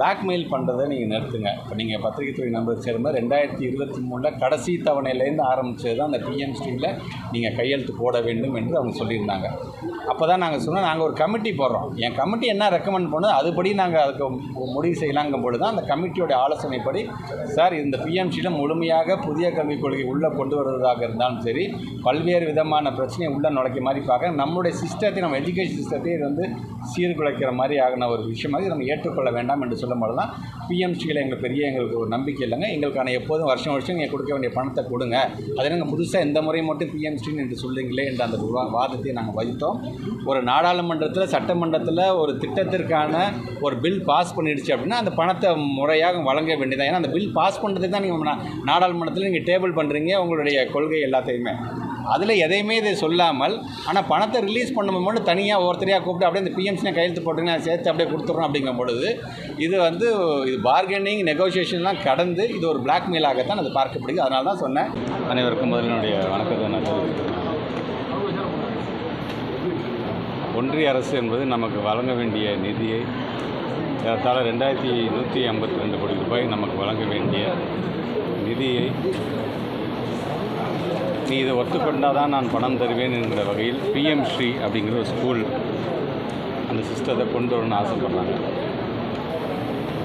Blackmail பண்ணுறதை நீங்கள் நிறுத்துங்க. இப்போ நீங்கள் பத்திரிகை துறை நம்பர் சேர்ந்த ரெண்டாயிரத்தி இருபத்தி மூணில் கடைசி தவணையிலேருந்து ஆரம்பித்தது தான் அந்த பிஎம் நீங்கள் கையெழுத்து போட வேண்டும் என்று அவங்க சொல்லியிருந்தாங்க. அப்போ தான் நாங்கள் சொன்னோம் நாங்கள் ஒரு கமிட்டி போடுறோம். என் கமிட்டி என்ன ரெக்கமெண்ட் பண்ணுது அதுபடி நாங்கள் அதுக்கு முடிவு செய்யலாங்கும் பொழுது தான் அந்த கமிட்டியோட ஆலோசனைப்படி சார் இந்த பிஎம்சியில் முழுமையாக புதிய கல்விக் கொள்கை உள்ளே கொண்டு வருவதாக இருந்தாலும் சரி பல்வேறு விதமான பிரச்சனையை உள்ளே நுழைக்க மாதிரி பார்க்க நம்மளுடைய சிஸ்டத்தை நம்ம எஜுகேஷன் சிஸ்டத்தை இது வந்து சீர்குலைக்கிற மாதிரி ஆகின ஒரு விஷயமாக நம்ம ஏற்றுக்கொள்ள வேண்டாம் என்று சொல்லும்போது தான் பிஎம்சியில் எங்களுக்கு பெரிய எங்களுக்கு ஒரு நம்பிக்கை இல்லைங்க. எங்களுக்கான எப்போதும் வருஷம் வருஷம் நீங்கள் கொடுக்க வேண்டிய பணத்தை கொடுங்க. அதில் நாங்கள் புதுசாக இந்த முறை மட்டும் பிஎம்சின்னு என்று சொல்லுங்களே என்ற அந்த வாதத்தை நாங்கள் வைத்தோம். ஒரு நாடாளுமன்றத்தில் சட்டமன்றத்தில் ஒரு திட்டத்திற்கான ஒரு பில் பாஸ் பண்ணிடுச்சு அப்படின்னா அந்த பணத்தை முறையாக வழங்க வேண்டியதான் ஏன்னா அந்த பில் பாஸ் பண்ணுறதுக்கு தான் நீங்கள் நாடாளுமன்றத்தில் நீங்கள் டேபிள் பண்ணுறீங்க உங்களுடைய கொள்கை எல்லாத்தையுமே. அதில் எதையுமே இதை சொல்லாமல் ஆனால் பணத்தை ரிலீஸ் பண்ணும்போது மட்டும் தனியாக ஒருத்தரையாக கூப்பிட்டு அப்படியே இந்த பிஎம்சினை கையெழுத்து போட்டுங்க சேர்த்து அப்படியே கொடுத்துட்றோம் அப்படிங்கும் பொழுது இது வந்து இது பார்கெனிங் நெகோசியேஷன்லாம் கடந்து இது ஒரு பிளாக்மெயிலாகத்தான் அது பார்க்கப்படுது அதனால தான் சொன்னேன். அனைவருக்கும் முதல்ல என்னுடைய வணக்கத்தை நான் தெரிவித்துக்கிறேன் ஒன்றிய அரசு என்பது நமக்கு வழங்க வேண்டிய நிதியை ஏறத்தாழ ரெண்டாயிரத்தி நூற்றி ஐம்பத்தி ரெண்டு கோடி ரூபாய் நமக்கு வழங்க வேண்டிய நிதியை நீ இதை ஒத்துக்கொண்டால் தான் நான் பணம் தருவேன் என்கிற வகையில் பிஎம் ஸ்ரீ அப்படிங்கிற ஒரு ஸ்கூல் அந்த சிஸ்டத்தை கொண்டு வரணும்னு ஆசைப்பட்றாங்க.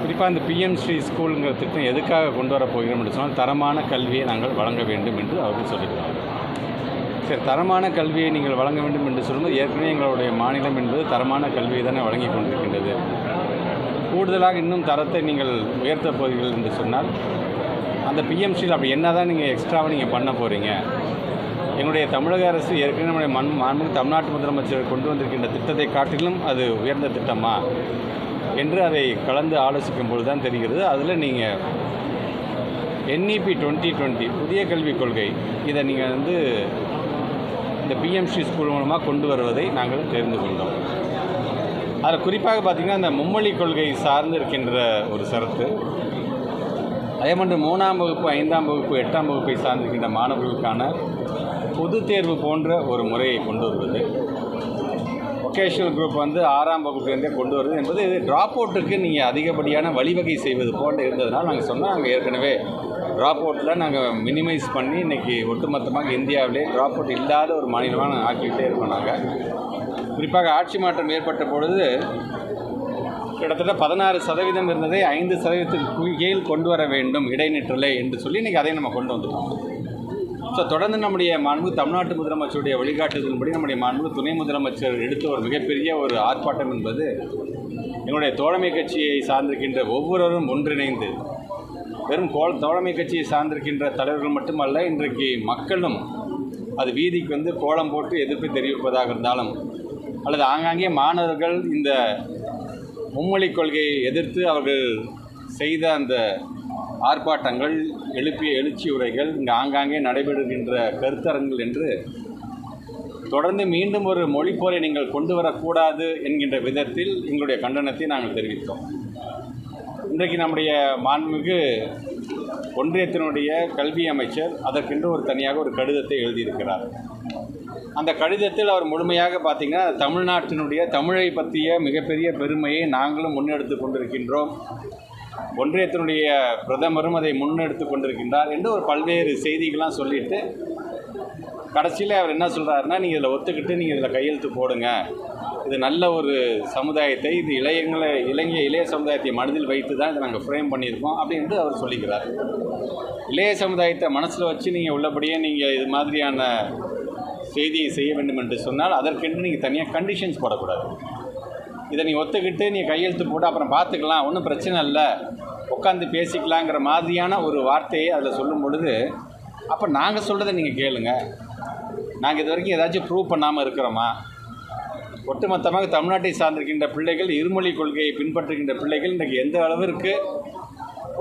குறிப்பாக இந்த பிஎம் ஸ்ரீ ஸ்கூலுங்கிற திட்டம் எதுக்காக கொண்டு வர போகிறோம் என்று சொன்னால் தரமான கல்வியை நாங்கள் வழங்க வேண்டும் என்று அவர்கள் சொல்லியிருக்காங்க சரி தரமான கல்வியை நீங்கள் வழங்க வேண்டும் என்று சொல்லும்போது ஏற்கனவே எங்களுடைய மாநிலம் என்பது தரமான கல்வியை தானே வழங்கி கொண்டிருக்கின்றது. கூடுதலாக இன்னும் தரத்தை நீங்கள் உயர்த்தப் போகிறீர்கள் என்று சொன்னால் அந்த பிஎம்சியில் அப்படி என்ன தான் நீங்கள் எக்ஸ்ட்ராவாக நீங்கள் பண்ண போகிறீங்க எங்களுடைய தமிழக அரசு ஏற்கனவே நம்முடைய மண் மாண்பு தமிழ்நாட்டு முதலமைச்சர் கொண்டு வந்திருக்கின்ற திட்டத்தை காட்டிலும் அது உயர்ந்த திட்டமா? என்று அதை கலந்து ஆலோசிக்கும் பொழுது தான் தெரிகிறது. அதில் நீங்கள் என்இபி டுவெண்ட்டி டுவெண்ட்டி புதிய கல்விக் கொள்கை இதை நீங்கள் வந்து இந்த பிஎம்சி ஸ்கூல் மூலமாக கொண்டு வருவதை நாங்கள் தெரிந்து கொண்டோம். அதில் குறிப்பாக பார்த்திங்கன்னா இந்த மும்மொழி கொள்கை சார்ந்து இருக்கின்ற ஒரு சரத்து அதே மாதிரி மூணாம் வகுப்பு ஐந்தாம் வகுப்பு எட்டாம் வகுப்பை சார்ந்திருக்கின்ற மாணவர்களுக்கான பொது தேர்வு போன்ற ஒரு முறையை கொண்டு வருவது. ஒகேஷனல் குரூப் வந்து ஆறாம் வகுப்புலேருந்தே கொண்டு வருது என்பது இது ட்ராப் அவுட்டுக்கு நீங்கள் அதிகப்படியான வழிவகை செய்வது போன்ற இருந்ததுனால் நாங்கள் சொன்னோம் நாங்கள் ஏற்கனவே ட்ராப் அவுட்டில் நாங்கள் மினிமைஸ் பண்ணி இன்றைக்கி ஒட்டுமொத்தமாக இந்தியாவிலே ட்ராப் அவுட் இல்லாத ஒரு மாநிலமாக நாங்கள் ஆக்கிக்கிட்டே இருக்கோம் நாங்கள் குறிப்பாக ஆட்சி மாற்றம் ஏற்பட்ட பொழுது கிட்டத்தட்ட பதினாறு சதவீதம் இருந்ததை ஐந்து சதவீதத்துக்கு கீழ் கொண்டு வர வேண்டும் இடைநிற்றலை என்று சொல்லி இன்றைக்கி அதை நம்ம கொண்டு வந்துட்டோம். ஸோ தொடர்ந்து நம்முடைய மாண்பு தமிழ்நாட்டு முதலமைச்சருடைய வழிகாட்டுதலின்படி நம்முடைய மாண்பு துணை முதலமைச்சர் எடுத்த ஒரு மிகப்பெரிய ஒரு ஆர்ப்பாட்டம் என்பது எங்களுடைய தோழமை கட்சியை சார்ந்திருக்கின்ற ஒவ்வொருவரும் ஒன்றிணைந்து வெறும் கோ தோழமை கட்சியை சார்ந்திருக்கின்ற தலைவர்கள் மட்டுமல்ல இன்றைக்கு மக்களும் அது வீதிக்கு வந்து கோலம் போட்டு எதிர்ப்பு தெரிவிப்பதாக இருந்தாலும் அல்லது ஆங்காங்கே மாணவர்கள் இந்த மும்மொழி கொள்கையை எதிர்த்து அவர்கள் செய்த அந்த ஆர்ப்பாட்டங்கள் எழுப்பிய எழுச்சி உரைகள் இங்கே ஆங்காங்கே நடைபெறுகின்ற கருத்தரங்கள் என்று தொடர்ந்து மீண்டும் ஒரு மொழிப்போரை நீங்கள் கொண்டு வரக்கூடாது என்கின்ற விதத்தில் எங்களுடைய கண்டனத்தை நாங்கள் தெரிவித்தோம். இன்றைக்கு நம்முடைய மாண்புமிகு ஒன்றியத்தினுடைய கல்வி அமைச்சர் அதற்கென்று ஒரு தனியாக ஒரு கடிதத்தை எழுதியிருக்கிறார். அந்த கடிதத்தில் அவர் முழுமையாக பார்த்தீங்கன்னா தமிழ்நாட்டினுடைய தமிழை பற்றிய மிகப்பெரிய பெருமையை நாங்களும் முன்னெடுத்து கொண்டிருக்கின்றோம். ஒன்றியத்தினுடைய பிரதமரும் அதை முன்னெடுத்து கொண்டிருக்கின்றார் என்று ஒரு பல்வேறு செய்திகள்லாம் சொல்லிட்டு கடைசியில் அவர் என்ன சொல்கிறாருன்னா நீங்கள் இதில் ஒத்துக்கிட்டு நீங்கள் இதில் கையெழுத்து போடுங்க. இது நல்ல ஒரு சமுதாயத்தை இது இளையங்களை இளைஞ இளைய சமுதாயத்தை மனதில் வைத்து தான் இதை நாங்கள் ஃப்ரேம் பண்ணியிருக்கோம் அப்படின்ட்டு அவர் சொல்லிக்கிறார். இளைய சமுதாயத்தை மனசில் வச்சு நீங்கள் உள்ளபடியே நீங்கள் இது மாதிரியான செய்தியை செய்ய வேண்டும் என்று சொன்னால் அதற்கென்று நீங்கள் தனியாக கண்டிஷன்ஸ் போடக்கூடாது. இதை நீ ஒத்துக்கிட்டு நீ கையெழுத்து போட்டு அப்புறம் பார்த்துக்கலாம் ஒன்றும் பிரச்சனை இல்லை. உட்காந்து பேசிக்கலாங்கிற மாதிரியான ஒரு வார்த்தையை அதில் சொல்லும் பொழுது அப்போ நாங்கள் சொல்கிறத நீங்கள் கேளுங்க. நாங்கள் இது வரைக்கும் ஏதாச்சும் ப்ரூவ் பண்ணாமல் இருக்கிறோமா? ஒட்டுமொத்தமாக தமிழ்நாட்டை சார்ந்திருக்கின்ற பிள்ளைகள் இருமொழி கொள்கையை பின்பற்றுகின்ற பிள்ளைகள் இன்றைக்கு எந்த அளவிற்கு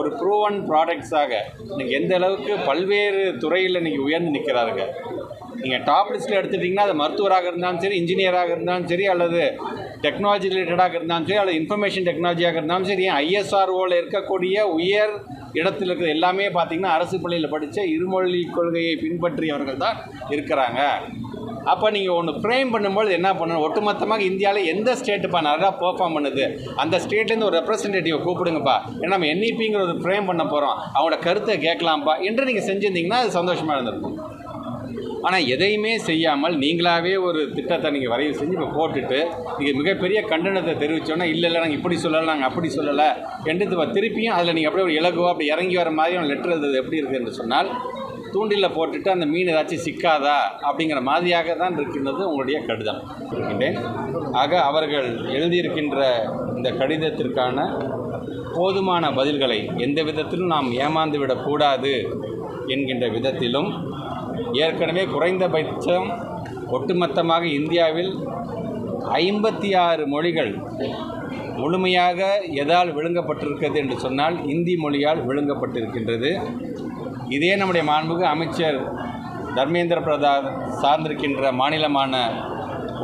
ஒரு ப்ரூவன் ப்ராடக்ட்ஸாக இன்றைக்கி எந்த அளவுக்கு பல்வேறு துறையில் இன்றைக்கி உயர்ந்து நிற்கிறாருங்க நீங்கள் டாப் லிஸ்ட்டில் எடுத்துட்டிங்கன்னா அது மருத்துவராக இருந்தாலும் சரி இன்ஜினியராக இருந்தாலும் சரி அல்லது டெக்னாலஜி ரிலேட்டடாக இருந்தாலும் சரி அல்லது இன்ஃபர்மேஷன் டெக்னாலஜியாக இருந்தாலும் சரி ஐஎஸ்ஆர்ஓவில் இருக்கக்கூடிய உயர் இடத்தில் இருக்கிற எல்லாமே பார்த்திங்கன்னா அரசு பள்ளியில் படித்த இருமொழி கொள்கையை பின்பற்றியவர்கள் தான் இருக்கிறாங்க. அப்போ நீங்கள் ஒன்று ஃப்ரேம் பண்ணும்போது என்ன பண்ணணும்? ஒட்டுமொத்தமாக இந்தியாவில் எந்த ஸ்டேட்டுப்பா நல்லா பெர்ஃபார்ம் பண்ணுது? அந்த ஸ்டேட்லேருந்து ஒரு ரெப்ரசன்டேட்டிவை கூப்பிடுங்கப்பா. ஏன்னா நம்ம என்இபிங்கிற ஒரு ஃப்ரேம் பண்ண போகிறோம் அவங்களோட கருத்தை கேட்கலாம்ப்பா. என்று நீங்கள் செஞ்சுருந்தீங்கன்னா அது சந்தோஷமாக இருந்திருக்கும். ஆனால் எதையுமே செய்யாமல் நீங்களாகவே ஒரு திட்டத்தை நீங்கள் வரைவு செஞ்சு இப்போ போட்டுட்டு நீங்கள் மிகப்பெரிய கண்டனத்தை தெரிவித்தோன்னா இல்லை இல்லை நாங்கள் இப்படி சொல்லலை நாங்கள் அப்படி சொல்லலை. என்று திருப்பியும் அதில் நீங்கள் அப்படியே ஒரு இலகுவோ அப்படி இறங்கி வர மாதிரி லெட்டர் அது எப்படி இருக்குது என்று சொன்னால் தூண்டிலில் போட்டுட்டு அந்த மீன் ஏதாச்சும் சிக்காதா அப்படிங்கிற மாதிரியாக தான் இருக்கின்றது உங்களுடைய கடிதம். இருக்கின்றேன். ஆக அவர்கள் எழுதியிருக்கின்ற இந்த கடிதத்திற்கான போதுமான பதில்களை எந்த விதத்திலும் நாம் ஏமாந்து விடக்கூடாது என்கின்ற விதத்திலும் ஏற்கனவே குறைந்தபட்சம் ஒட்டுமொத்தமாக இந்தியாவில் ஐம்பத்தி ஆறு மொழிகள் முழுமையாக எதால் விழுங்கப்பட்டிருக்கிறது என்று சொன்னால் இந்தி மொழியால் விழுங்கப்பட்டிருக்கின்றது. இதே நம்முடைய மாண்புக்கு அமைச்சர் தர்மேந்திர பிரதான் சார்ந்திருக்கின்ற மாநிலமான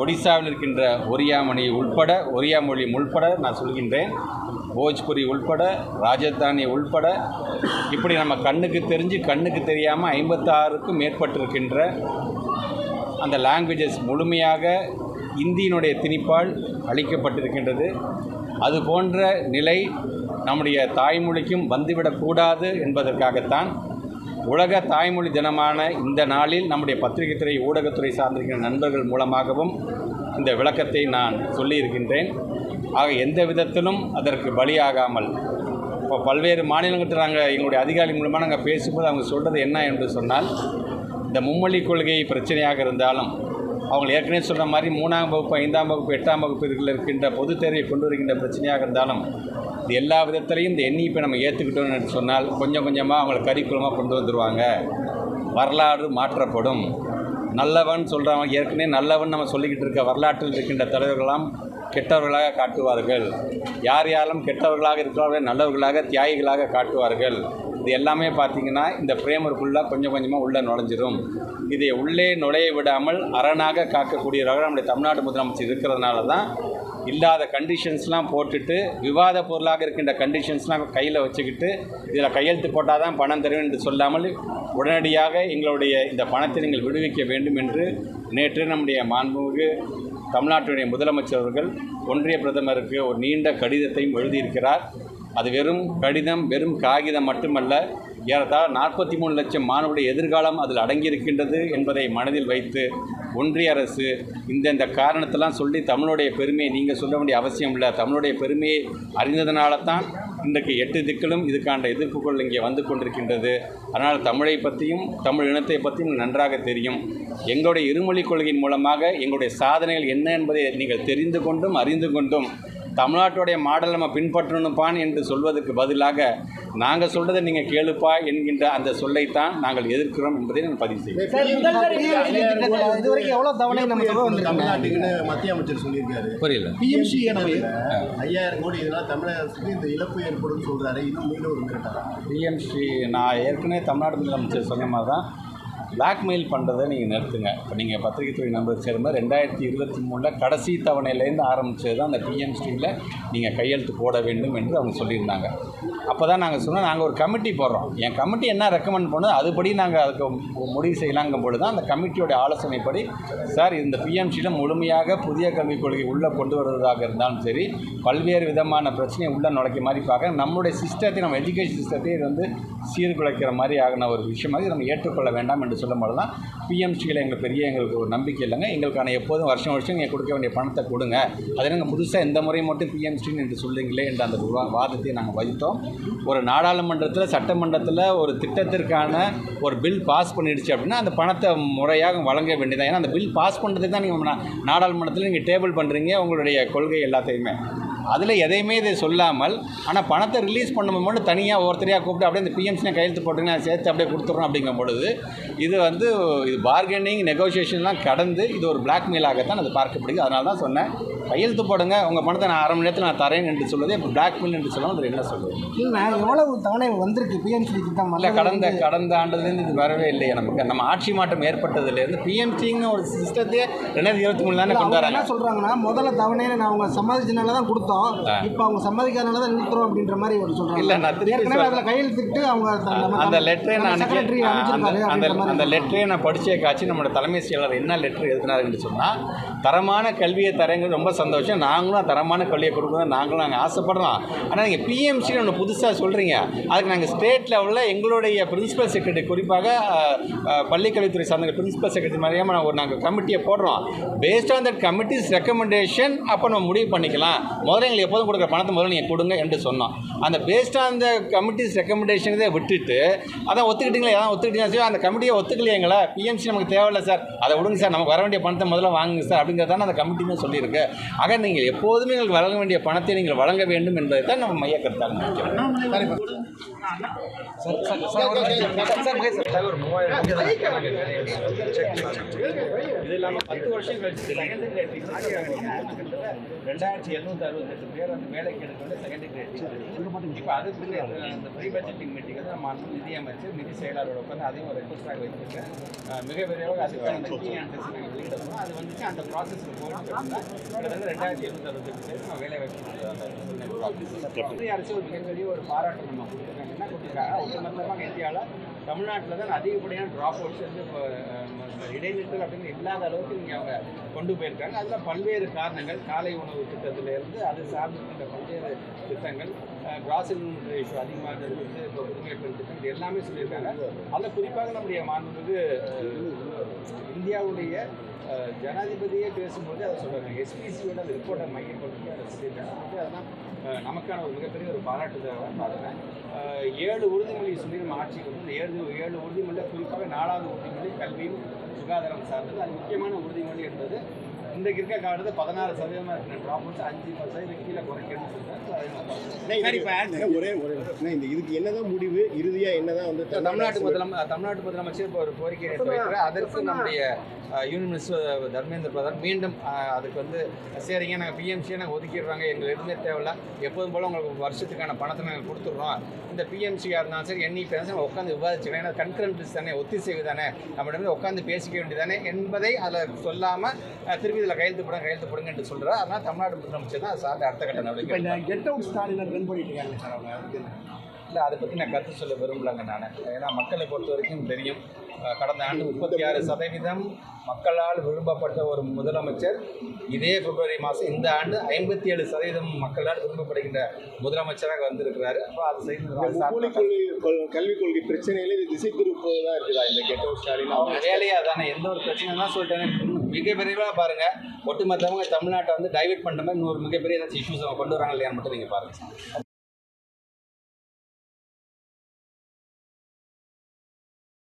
ஒடிசாவில் இருக்கின்ற ஒரியா மொழி உள்பட ஒரியா மொழி உள்பட நான் சொல்கின்றேன். போஜ்புரி உள்பட ராஜஸ்தானி உள்பட இப்படி நம்ம கண்ணுக்கு தெரிஞ்சு கண்ணுக்கு தெரியாமல் ஐம்பத்தாறுக்கும் மேற்பட்டிருக்கின்ற அந்த லாங்குவேஜஸ் முழுமையாக இந்தியினுடைய திணிப்பால் அளிக்கப்பட்டிருக்கின்றது அது போன்ற நிலை நம்முடைய தாய்மொழிக்கும் வந்துவிடக்கூடாது என்பதற்காகத்தான் உலக தாய்மொழி தினமான இந்த நாளில் நம்முடைய பத்திரிகைத்துறை ஊடகத்துறை சார்ந்திருக்கிற நண்பர்கள் மூலமாகவும் இந்த விளக்கத்தை நான் சொல்லியிருக்கின்றேன். ஆக எந்த விதத்திலும் அதற்கு பலியாகாமல். இப்போ பல்வேறு மாநிலங்கள்கிட்ட நாங்கள் எங்களுடைய அதிகாரி மூலமாக நாங்கள் பேசும்போது அவங்க சொல்கிறது என்ன என்று சொன்னால் இந்த மும்மொழி கொள்கை பிரச்சனையாக இருந்தாலும் அவங்க ஏற்கனவே சொல்கிற மாதிரி மூணாம் வகுப்பு ஐந்தாம் வகுப்பு எட்டாம் வகுப்பில் இருக்கின்ற பொதுத் தேர்வை கொண்டு வருகின்ற பிரச்சனையாக இருந்தாலும் இது எல்லா விதத்திலையும் இந்த எண்ணிப்பை நம்ம ஏற்றுக்கிட்டோம்னு சொன்னால் கொஞ்சம் கொஞ்சமாக அவங்களை கரிக்குலமாக கொண்டு வந்துடுவாங்க வரலாறு மாற்றப்படும். நல்லவன் சொல்கிறவங்க ஏற்கனவே நல்லவன் நம்ம சொல்லிக்கிட்டு இருக்க வரலாற்றில் இருக்கின்ற தலைவர்களாம் கெட்டவர்களாக காட்டுவார்கள். யார் யாரும் கெட்டவர்களாக இருக்கிறார்களோ நல்லவர்களாக தியாகிகளாக காட்டுவார்கள். இது எல்லாமே பார்த்தீங்கன்னா இந்த பிரேமருக்குள்ளே கொஞ்சம் கொஞ்சமாக உள்ளே நுழைஞ்சிரும். இதை உள்ளே நுழைய விடாமல் அரணாக காக்கக்கூடியவர்கள் நம்முடைய தமிழ்நாடு முதலமைச்சர் இருக்கிறதுனால தான் இல்லாத கண்டிஷன்ஸ்லாம் போட்டுட்டு விவாத பொருளாக இருக்கின்ற கண்டிஷன்ஸ்லாம் கையில் வச்சுக்கிட்டு இதில் கையெழுத்து போட்டால் தான் பணம் தருவேன் என்று சொல்லாமல் உடனடியாக எங்களுடைய இந்த பணத்தை நீங்கள் விடுவிக்க வேண்டும் என்று நேற்று நம்முடைய மாண்புமிகு தமிழ்நாட்டுடைய முதலமைச்சர் அவர்கள் ஒன்றிய பிரதமருக்கு ஒரு நீண்ட கடிதத்தையும் எழுதியிருக்கிறார். அது வெறும் கடிதம் வெறும் காகிதம் மட்டுமல்ல ஏறத்தாழ நாற்பத்தி மூணு லட்சம் மாணவருடைய எதிர்காலம் அதில் அடங்கியிருக்கின்றது என்பதை மனதில் வைத்து ஒன்றிய அரசு இந்தந்த காரணத்தெல்லாம் சொல்லி தமிழுடைய பெருமையை நீங்கள் சொல்ல வேண்டிய அவசியம் இல்லை. தமிழுடைய பெருமையை அறிந்ததுனால தான் இன்றைக்கு எட்டு திக்கிலும் இதுக்கான எதிர்ப்புகள் இங்கே வந்து கொண்டிருக்கின்றது. அதனால் தமிழை பற்றியும் தமிழ் இனத்தை பற்றியும் நன்றாக தெரியும். எங்களுடைய இருமொழிக் கொள்கையின் மூலமாக எங்களுடைய சாதனைகள் என்ன என்பதை நீங்கள் தெரிந்து கொண்டும் அறிந்து கொண்டும் தமிழ்நாட்டுடைய மாடல் நம்ம பின்பற்றணும்பான் என்று சொல்வதற்கு பதிலாக நாங்கள் சொல்கிறதை நீங்கள் கேளுப்பா என்கின்ற அந்த சொல்லைத்தான் நாங்கள் எதிர்க்கிறோம் என்பதை நான் பதிவு செய்கிறேன். மத்திய அமைச்சர் சொல்லியிருக்காரு. புரியல. பிஎம்சி ஐயாயிரம் கோடி இதெல்லாம் தமிழக அரசுக்கு இந்த இழப்பு ஏற்படும் சொல்றாரு. இன்னும் மீண்டும் ஒரு மிரட்டலா பிஎம்ஸ்ரீ நான் ஏற்கனவே தமிழ்நாடு முதலமைச்சர் சொன்ன மாதிரி தான் பிளாக்மெயில் பண்ணுறதை நீங்கள் நிறுத்துங்க. இப்போ நீங்கள் பத்திரிகை துறை நம்பர் சேர்ந்த ரெண்டாயிரத்தி இருபத்தி மூணில் கடைசி தவணையிலேருந்து ஆரம்பித்தது தான் அந்த பிஎம்ஸ்டியில் நீங்கள் கையெழுத்து போட வேண்டும் என்று அவங்க சொல்லியிருந்தாங்க. அப்போ தான் நாங்கள் சொன்னோம் நாங்கள் ஒரு கமிட்டி போடுறோம். என் கமிட்டி என்ன ரெக்கமெண்ட் பண்ணுது அதுபடி நாங்கள் அதுக்கு முடிவு செய்யலாங்கும் பொழுது தான் அந்த கமிட்டியோட ஆலோசனைப்படி சார் இந்த பிஎம்சியில் முழுமையாக புதிய கல்விக் கொள்கை உள்ளே கொண்டு வருவதாக இருந்தாலும் சரி பல்வேறு விதமான பிரச்சனையை உள்ளே நுழைக்க மாதிரி பார்க்க நம்மளுடைய சிஸ்டத்தை நம்ம எஜுகேஷன் சிஸ்டத்தை இது வந்து சீர்குலைக்கிற மாதிரி ஆகின ஒரு விஷயமாக நம்ம ஏற்றுக்கொள்ள வேண்டாம் என்று சொல்லும்போது தான் பிஎம்சியில் எங்களுக்கு பெரிய எங்களுக்கு ஒரு நம்பிக்கை இல்லைங்க. எங்களுக்கான எப்போதும் வருஷம் வருஷம் நீங்கள் கொடுக்க வேண்டிய பணத்தை கொடுங்க. அதை நாங்கள் புதுசாக இந்த முறை மட்டும் பிஎம்சின்னு என்று சொல்லுங்களே என்ற அந்த விவா வாதத்தை நாங்கள் வைத்தோம் ஒரு நாடாளுமன்றத்தில் சட்டமன்றத்தில் ஒரு திட்டத்திற்கான ஒரு பில் பாஸ் பண்ணிடுச்சு அப்படின்னா அந்த பணத்தை முறையாக வழங்க வேண்டியதான் ஏன்னா அந்த பில் பாஸ் பண்ணுறதுக்கு தான் நீங்கள் நாடாளுமன்றத்தில் நீங்கள் டேபிள் பண்ணுறீங்க உங்களுடைய கொள்கை எல்லாத்தையுமே. அதில் எதையுமே இதை சொல்லாமல் ஆனால் பணத்தை ரிலீஸ் பண்ணும்போது மட்டும் தனியாக ஒருத்தரையாக கூப்பிட்டு அப்படியே இந்த பிஎம்சினை கையெழுத்து போட்டுங்கன்னா சேர்த்து அப்படியே கொடுத்துட்றோம் அப்படிங்கும் பொழுது இது வந்து இது பார்கெனிங் நெகோசியேஷன்லாம் கடந்து இது ஒரு பிளாக்மெயிலாகத்தான் அது பார்க்கப்படுது அதனால தான் சொன்னேன். கையெழுத்து போடுங்க உங்கள் பணத்தை நான் அரை மணி நேரத்தில் நான் தரேன் என்று சொல்வதே இப்போ பிளாக்மெயில் என்று சொல்லாமல் அதில் என்ன சொல்லுவது இல்லைண்ணா எவ்வளவு தவணை வந்திருக்கு பிஎம்சி திட்டம் இல்லை கடந்த கடந்த ஆண்டுலேருந்து இது வரவே இல்லையே. நமக்கு நம்ம ஆட்சி மாற்றம் ஏற்பட்டதுலேருந்து பிஎம்சின்னு ஒரு சிஸ்டத்தையே ரெண்டாயிரத்தி இருபத்தி மூணு தானே கொண்டு வராங்க என்ன சொல்றாங்கன்னா முதல்ல தவணையில நான் அவங்க சம்மதிச்சனால தான் கொடுத்தோம். கொடுத்தோம் ஆ. இப்போ அவங்க சம்மதிக்காதனால தான் நிறுத்துறோம் அப்படின்ற மாதிரி ஒரு சொல்றாங்க. இல்ல, நான் ஏற்கனவே. அதில் கையெழுத்திட்டு அவங்க நம்ம அந்த லெட்டரை நான் அந்த அந்த லெட்டரை நான் படிச்சே காட்சி நம்மளோட தலைமை செயலர் என்ன லெட்டர் எழுதினாருன்னு சொன்னால் தரமான கல்வியை தரங்கிறது ரொம்ப சந்தோஷம். நாங்களும் தரமான கல்வியை கொடுக்கணும் நாங்களும் நாங்கள் ஆசைப்படுறோம். ஆனால் நீங்கள் பிஎம்சின்னு ஒன்று புதுசாக சொல்கிறீங்க அதுக்கு நாங்கள் ஸ்டேட் லெவலில் எங்களுடைய பிரின்சிபல் செக்ரட்டரி குறிப்பாக பள்ளிக்கல்வித்துறை சார்ந்த பிரின்சிபல் செக்ரட்டரி மாதிரியாக நான் ஒரு நாங்கள் கமிட்டியை போடுறோம். Based on that committee's recommendation அப்போ நம்ம முடிவு பண்ணிக்கலாம். முதல்ல எங்களுக்கு எப்போதும் கொடுக்குற பணத்தை முதல்ல நீங்கள் கொடுங்க என்று சொன்னோம் அந்த பேஸ்ட் ஆன் த கமிட்டிஸ் ரெக்கமெண்டேஷனே விட்டுட்டு அதான் ஒத்துக்கிட்டீங்களா அதான் ஒத்துக்கிட்டீங்களா சார் அந்த கமிட்டியை ஒத்துக்கலையே எங்களை. பிஎம்சி நமக்கு தேவையில்லை சார். அதை விடுங்க சார். நமக்கு வர வேண்டிய பணத்தை முதல்ல வாங்குங்க சார் அப்படிங்கிறதான அந்த கமிட்டியுமே சொல்லியிருக்கு. ஆக நீங்கள் எப்போதுமே எங்களுக்கு வழங்க வேண்டிய பணத்தை நீங்கள் வழங்க வேண்டும் என்பதை தான் நம்ம மைய கருத்தாக இது இல்லாமல் பத்து வருஷம் கழிச்சு செகண்ட் கிரேட் ரெண்டாயிரத்தி எழுநூத்தி அறுபத்தெட்டு பேர் வந்து வேலைக்கு எடுக்க வந்து செகண்ட் கிரேட் இப்போ அதுக்கு அந்த ப்ரீ பட்ஜெட்டிங் மீட்டிங் வந்து நம்ம அண்ணன் நிதியமைச்சர் நிதி செயலாளரோட உட்காந்து அதையும் ஒரு ரெக்வஸ்டாக வச்சிருக்கேன். மிக விரைவாக அதுக்கான அந்த கீ ஆண்டர்ஸ் நாங்கள் வெளியிடணும் அது வந்துட்டு அந்த ப்ராசஸில் போயிட்டு கிட்டத்தட்ட ரெண்டாயிரத்தி எழுநூத்தி அறுபத்தெட்டு பேர் நம்ம வேலை வாய்ப்பு அந்த அரசு ஒரு மிகப்பெரிய ஒரு பாராட்டு நம்ம கொடுத்துருக்காங்க. என்ன கொடுத்துருக்காங்க ஒட்டுமொத்தமாக இந்தியாவில் தமிழ்நாட்டில் தான் அதிகப்படியான ட்ராப் அவுட்ஸ் வந்து இப்போ இடைநிறுத்தல் அப்படின்னு இல்லாத அளவுக்கு இங்கே அவங்க கொண்டு போயிருக்காங்க. அதில் பல்வேறு காரணங்கள். காலை உணவு திட்டத்திலேருந்து அது சார்ந்திருக்கின்ற பல்வேறு திட்டங்கள் கிராசிங் இஷ்யூ அதிகமாக இருந்தது இப்போ புதுமை பெண் திட்டம் இது எல்லாமே சொல்லியிருக்காங்க. அதில் குறிப்பாக நம்முடைய மாண்புமிகு இந்தியாவுடைய ஜனாதிபதியே பேசும்போது அதை சொல்கிறாங்க எஸ்பிசியோட ரிப்போர்ட்டை மையம் கொண்டு அதை சொல்லியிருக்காங்க. அதெல்லாம் நமக்கான ஒரு மிகப்பெரிய ஒரு பாராட்டுதலாக பார்க்குறேன். ஏழு உறுதிமொழி சொல்லி நம்ம ஆட்சிக்கு வந்து ஏழு ஏழு உறுதிமொழியில் குறிப்பாக நாலாவது உறுதிமொழி கல்வியும் சுகாதாரம் சார்ந்தது. அது முக்கியமான உறுதிமொழி என்பது இன்றைக்கு இருக்க காலத்தில் பதினாறு சதவீதமாக இருக்கிற ட்ராப் அவுட்ஸ் அஞ்சு சதவீதம் கீழே குறைக்கணும்னு இப்போ ஒரே ஒரே இந்த இதுக்கு என்னதான் முடிவு இறுதியா என்னதான் வந்து தமிழ்நாட்டு முதலம தமிழ்நாட்டு முதலமைச்சர் இப்போ ஒரு கோரிக்கை எடுத்து வைக்கிறார் அதற்கு நம்முடைய யூனியன் மினிஸ்டர் தர்மேந்திர பிரதான் மீண்டும் அதுக்கு வந்து சரிங்க நாங்கள் பிஎம்சியை நாங்கள் ஒதுக்கிடுறாங்க. எங்களுக்கு எதுவுமே தேவையில்ல. எப்போதும் போல் உங்களுக்கு வருஷத்துக்கான பணத்தை நாங்கள் கொடுத்துட்றோம். இந்த பிஎம்சியாக இருந்தாலும் சரி என்இபி இருந்தாலும் உட்காந்து விவாதிச்சுக்கலாம் ஏன்னா கன்கரண்ட் தானே ஒத்திசைவு தானே. நம்மிடம் உட்காந்து பேசிக்க வேண்டியதானே என்பதை அதில் சொல்லாமல் திருப்பி இதில் கையெழுத்து போடுங்க கையெழுத்து போடுங்க என்று சொல்கிறார் அதனால் தமிழ்நாடு முதலமைச்சர் தான் சார்ந்த அடுத்த கட்ட நடவடிக்கை. கெட் அவுட் ஸ்டாலின் ரன் பண்ணிட்டு இருக்காங்க சார் அவங்க இல்லை அதை பற்றி நான் கருத்து சொல்ல விரும்பலங்க நான். ஏன்னா மக்களை பொறுத்த வரைக்கும் தெரியும் கடந்த ஆண்டு முப்பத்தி ஆறு சதவீதம் மக்களால் விரும்பப்பட்ட ஒரு முதலமைச்சர். இதே பிப்ரவரி மாதம் இந்த ஆண்டு ஐம்பத்தி ஏழு சதவீதம் மக்களால் விரும்பப்படுகின்ற முதலமைச்சராக வந்திருக்கிறாரு. அப்போ அது செய்து கல்விக் கொள்கை பிரச்சனையில இது திசை திருப்பதா இருக்குதா இந்த கெட் அவுட் ஸ்டாலின்? அவங்க வேலையே அதானே எந்த ஒரு பிரச்சனையும் தான் சொல்லிட்டேன் மிக விரைவாக பாருங்க. ஒட்டுமொத்தவங்க தமிழ்நாட்டை வந்து டைவர்ட் பண்ணுற மாதிரி இன்னொரு மிகப்பெரிய ஏதாச்சும் இஷ்யூஸ் அவங்க கொண்டு வராங்க இல்லையான்னு மட்டும் நீங்கள் பாருங்க.